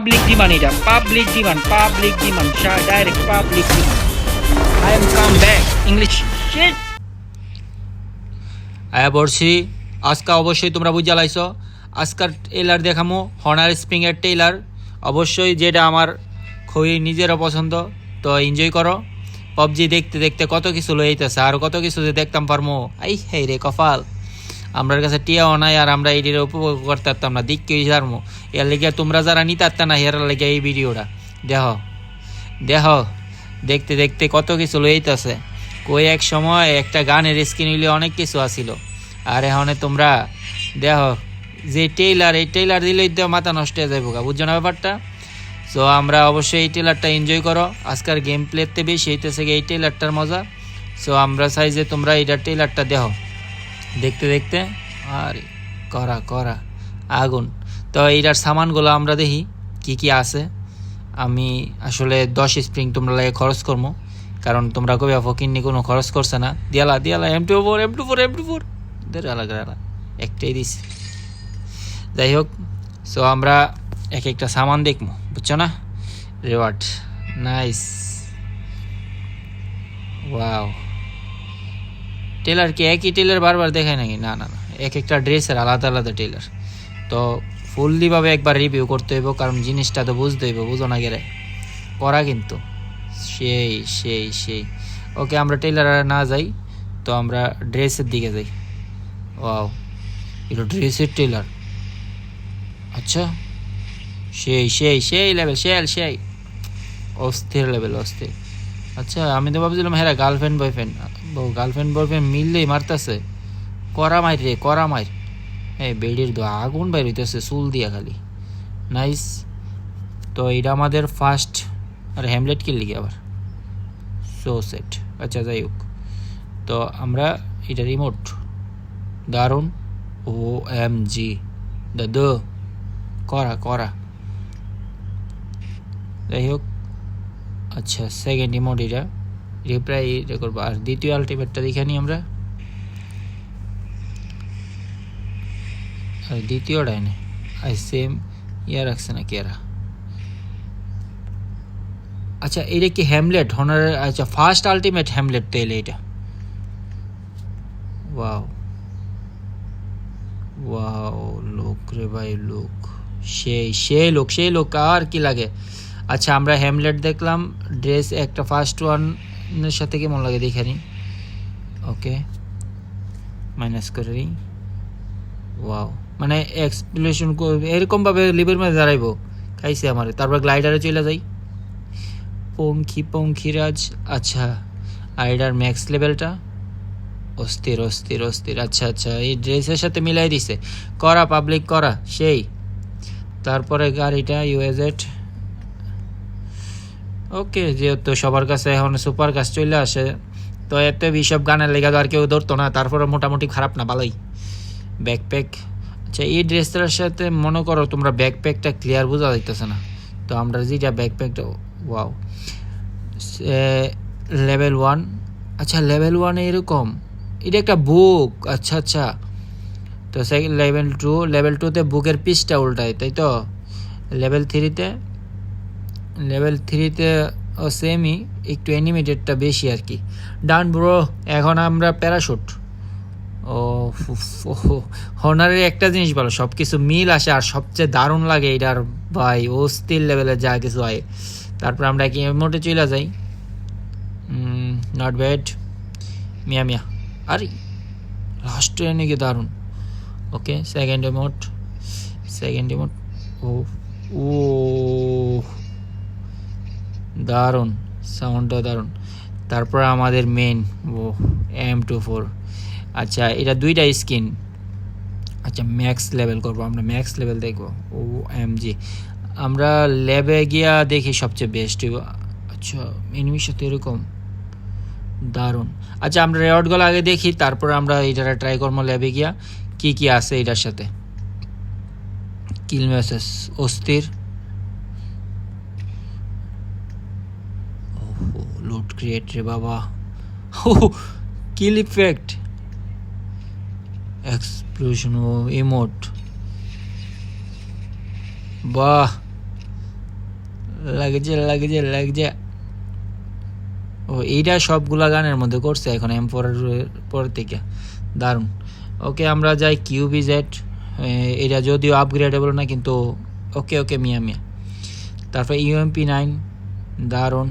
Public demand এটা public demand Sha- direct public demand. I am come back. English. Shit. আয়া বলছি আজকে অবশ্যই তোমরা বুঝে লাইছো। আজকার টেইলার দেখামো। হনার স্প্রিংয়ের টেইলার। অবশ্যই যেটা আমার খুবই নিজেরও পছন্দ, তো এনজয় করো। পবজি দেখতে দেখতে কত কিছু লইতেছে আর কত কিছু যে দেখতাম পারমো। আই হে রে, কপাল। আমার কাছে টিয়াও নাই আর আমরা এটির উপভোগ করতে পারতাম না। দিক কেউ জানমো এর লেগে তোমরা যারা নিতে পারতাম না, এর লেগে এই ভিডিওটা। দেহ। দেহ। দেখতে দেখতে কত কিছু লইতেছে। কই এক সময় একটা গানের স্ক্রিন অনেক কিছু আসিল আর এখন তোমরা দেহ, যে টেইলার, এই টেইলার দিলেই তো মাথা নষ্ট হয়ে যাইব গা, বুঝছ না ব্যাপারটা? সো আমরা অবশ্যই এই টেলারটা এনজয় করো। আজকের গেম প্লেতে বেশি হইতেছে এই টেলারটার মজা। সো আমরা চাই যে তোমরা এইটা টেলারটা দেহ। দেখতে দেখতে, আর, করা করা, আগুন। তো এইটার সামানগুলো আমরা দেখি, কি কি আছে। আমি আসলে দশ স্প্রিং তোমরা লাগে খরচ করব কারণ তোমরা কবে ফকিন্নি কোনো খরচ করছে না। দিয়ালা দিয়ালা M two four M two four M two four আলাদা আলাদা একটাই দিস যাই হোক সো আমরা এক একটা সামান দেখব বুঝছ না? রেওয়ার্ড নাইস ওয়াও টেলার কি একই টেলার বারবার দেখায় নাকি? না না না। এক একটা ড্রেসের আলাদা আলাদা টেলার। তো ফুললিভাবে একবার রিভিউ করতে হইব, কারণ জিনিসটা তো বুঝতে হইব, বুঝো না গেলে। করা কিন্তু। সেই সেই সেই। ওকে, আমরা টেলার না যাই, তো আমরা ড্রেসের দিকে যাই। ওয়াও এটা ড্রেসের টেলার। আচ্ছা। সেই সেই সেই লেভেল সেই সেই। অস্থির লেভেল অস্থির। আচ্ছা আমি তো ভাবছিলাম হ্যাঁ গার্লফ্রেন্ড বয়ফ্রেন্ড গার্লফ্রেন্ড বয়ফ্রেন্ড মিললেই মারতেছে। করা মাইর রে, করা মাইর। হ্যাঁ বেডির দো আগুন বাইর হইতেছে চুল দিয়া খালি। নাইস। তো এটা আমাদের ফার্স্ট আর হ্যামলেট কিনলি কি আবার? সো সেট আচ্ছা যাই হোক। তো আমরা এটা রিমোট দারুণ। ও এম জি দাদু করা করা। যাই হোক। আচ্ছা সেকেন্ড ইমোট এটা রিপ্লাই এটা আর দ্বিতীয় আলটিমেটটা দেখে নিই আমরা। আর দ্বিতীয়টা এনে আই সেম ইয়া রাখছে নাকি এরা? আচ্ছা এটা কি হ্যামলেট হনার আচ্ছা ফার্স্ট আলটিমেট হ্যামলেট তো এলে এটা। ওয়াও ওয়াও লোক রে ভাই, লোক। সেই সেই লোক সেই লোক আর কি লাগে? আচ্ছা আমরা হ্যামলেট দেখলাম ড্রেস একটা ফার্স্ট ওয়ানের সাথে কেমন লাগে দেখে নিই ওকে মাইনাস করে নিই ওয়াও মানে এক্সপ্লেশন এরকমভাবে লিভের মধ্যে দাঁড়াইবো। খাইছে আমার, তারপর গ্লাইডারে চলে যাই। পঙ্খি, পঙ্খিরাজ আচ্ছা এটার ম্যাক্স লেভেলটা অস্থির অস্থির অস্থির আচ্ছা আচ্ছা এই ড্রেসের সাথে মিলাই দিছে। করা পাবলিক করা, সেই। তারপরে গাড়িটা ইউএজেড ওকে, যেহেতু সবার কাছে এখন সুপার কাজ চলে আসে, তো এতে বিসব গানের লেগে আর কেউ ধরতো না তারপরে মোটামুটি খারাপ না, ভালোই। ব্যাকপ্যাক আচ্ছা এই ড্রেসটার সাথে মনে করো তোমরা ব্যাকপ্যাকটা ক্লিয়ার বোঝা যাইতেছে না, তো আমরা যেটা ব্যাকপ্যাকটা ওয়াও লেভেল ওয়ান আচ্ছা লেভেল ওয়ানে এরকম, এটা একটা বুক আচ্ছা আচ্ছা। তো সেকেন্ড লেভেল টু লেভেল টুতে বুকের পিসটা উল্টায়, তাই তো? লেভেল থ্রিতে লেভেল থ্রিতে, ও সেমই একটু অ্যানিমেটেডটা বেশি আর কি ডান ব্রো এখন আমরা প্যারাশুট ও হনারের একটা জিনিস ভালো সব কিছু মিল আসে আর সবচেয়ে দারুণ লাগে এটার ভাই অস্থির লেভেলে যা কিছু হয়। তারপর আমরা কি মোটে চলে যাই? নট ব্যাড মিয়া মিয়া। আরে লাস্ট ট্রেনে গিয়ে দারুণ। ওকে সেকেন্ড এমোট সেকেন্ড এমোট ও ও দারুণ সাউন্ডটা দারুণ। তারপর আমাদের মেন ও এম টু ফোর আচ্ছা এটা দুইটা স্কিন আচ্ছা ম্যাক্স লেভেল করব আমরা ম্যাক্স লেভেল দেখব। ও এম জি আমরা ল্যাবে গিয়া দেখি সবচেয়ে বেস্ট আচ্ছা এনিমির সাথে এরকম। দারুণ। আচ্ছা আমরা রেওয়ার্ডগুলো আগে দেখি, তারপর আমরা এটা ট্রাই করব ল্যাবে গিয়া। কি কি আছে এটার সাথে? কিল মেসেজ অস্থির। লুট ক্রিয়েট রে বাবা কিল ইফেক্ট এক্সপ্লোশন ও ইমোট বাহ। লাগছে লাগছে লাগছে ও, এইটা সবগুলা গানের মধ্যে করছে এখন এম ফোর পর থেকে। দারুণ। ওকে, আমরা যাই কিউবি জেড এটা যদিও আপগ্রেডেবল না, কিন্তু ওকে ওকে, মিয়া মিয়া। তারপর ইউএমপি নাইন দারুণ।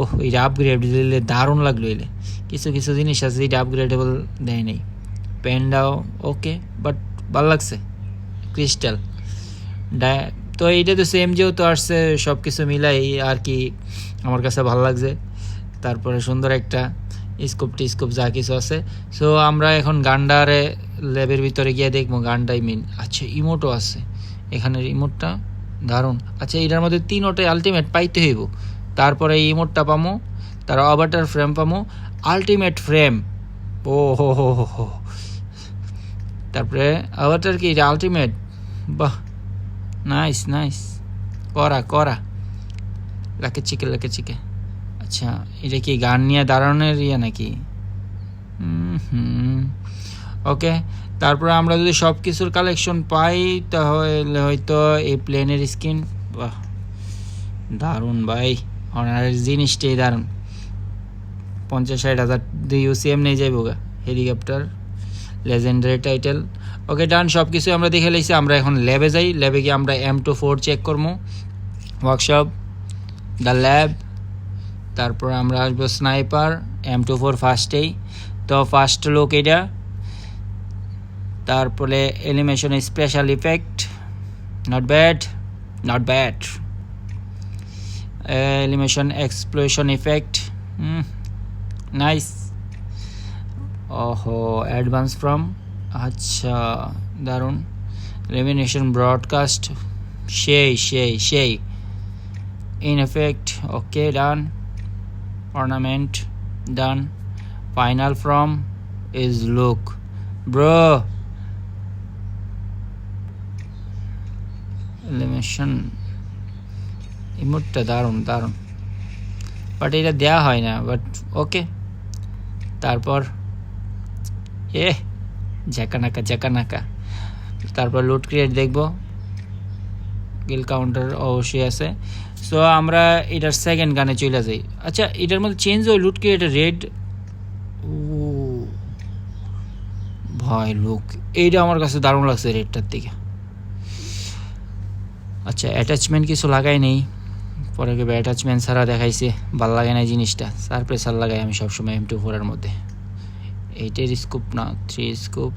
ওহ এটা আপগ্রেড দিলে দারুণ লাগল এলে। কিছু কিছু জিনিস আছে যেটা আপগ্রেডেবল দেয় নেই। প্যান্ডাও ওকে বাট ভালো লাগছে। ক্রিস্টাল তো এইটা তো সেম যেও তো আসছে সব কিছু মিলাই আর কি আমার কাছে ভালো লাগছে। তারপরে সুন্দর একটা স্কোপ টিস্কোপ যা কিছু আছে। সো আমরা এখন গান্ডারে ল্যাবের ভিতরে গিয়ে দেখব, গান্ডাই মেন আচ্ছা ইমোটও আছে। এখানের ইমোটটা দারুণ। আচ্ছা এটার মধ্যে তিনোটাই আলটিমেট পাইতে হইব। তারপরে ইমোটটা পামো, তার অবাটার ফ্রেম পামো আলটিমেট ফ্রেম ও হো হো হো হো। তারপরে অবাটার কি, এটা আলটিমেট বাহ নাইস নাইস করা করা। লাকে চিকে লাকে চিকে। আচ্ছা এটা কি গান নিয়ে দাঁড়ানোর ইয়ে নাকি? হুম। ওকে, তারপরে আমরা যদি সব কিছুর কালেকশন পাই, তাহলে হয়তো এই প্লেনের স্কিন বাহ, দারুণ ভাই। অনারের জিনিসটাই দারুণ পঞ্চাশ ষাট হাজার দিয়ে ইউসিএম নিয়ে যাইব গা, helicopter legendary title okay done সব কিছু আমরা দেখে লাইছি, আমরা এখন ল্যাবে যাই ল্যাবে গিয়ে আমরা এম টু ফোর চেক করব ওয়ার্কশপ দ্য ল্যাব তারপর আমরা আসব স্নাইপার এম টু ফোর ফার্স্টেই তো ফার্স্ট লোক এটা। তারপরে elimination special effect not bad not bad elimination explosion effect nice ওহো অ্যাডভান্স ফ্রম আচ্ছা দারুণ লেমিনেশন ব্রডকাস্ট সেই সেই সেই in effect okay done ornament done final from is look bro animation ইমোটটা, দারুণ দারুণ। বাট এটা দেওয়া হয় না বাট ওকে তারপর, এ, ঝাঁকানাকা ঝাঁকানাকা। তারপর লুট ক্রিয়েট দেখব। গিল কাউন্টার অবশ্যই আছে। সো আমরা এটার সেকেন্ড গানে চলে যাই। আচ্ছা এটার মধ্যে চেঞ্জ হয় লুট কি এটা রেড ও ভাই লুক। এইটা আমার কাছে দারুণ লাগছে রেডটার দিকে। আচ্ছা অ্যাটাচমেন্ট কিছু লাগাই নেই। পরে কেবে অ্যাটাচমেন্ট ছাড়া দেখাইছে, ভালো লাগে না জিনিসটা। সার প্রেসার লাগাই আমি সবসময় এম টু ফোরের মধ্যে। এইটের স্কোপ না থ্রি স্কোপ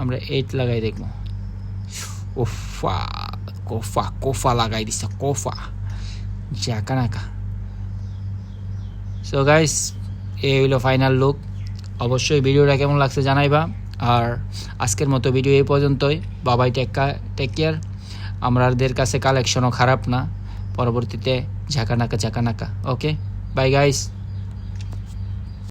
আমরা এইট লাগাই দেখব। ওফা, কোফা কোফা লাগাই দিছে, কোফা। জাকা নাকা। সো গাইস এই হইল ফাইনাল লুক অবশ্যই ভিডিওটা কেমন লাগছে জানাইবা। আর আজকের মতো ভিডিও এই পর্যন্তই। বাবাই টেক টেক কেয়ার আমাদের কাছে কালেকশনও খারাপ না। পরবর্তীতে ঝাঁকা নাকা ঝাঁকা নাকা ওকে বাই গাইস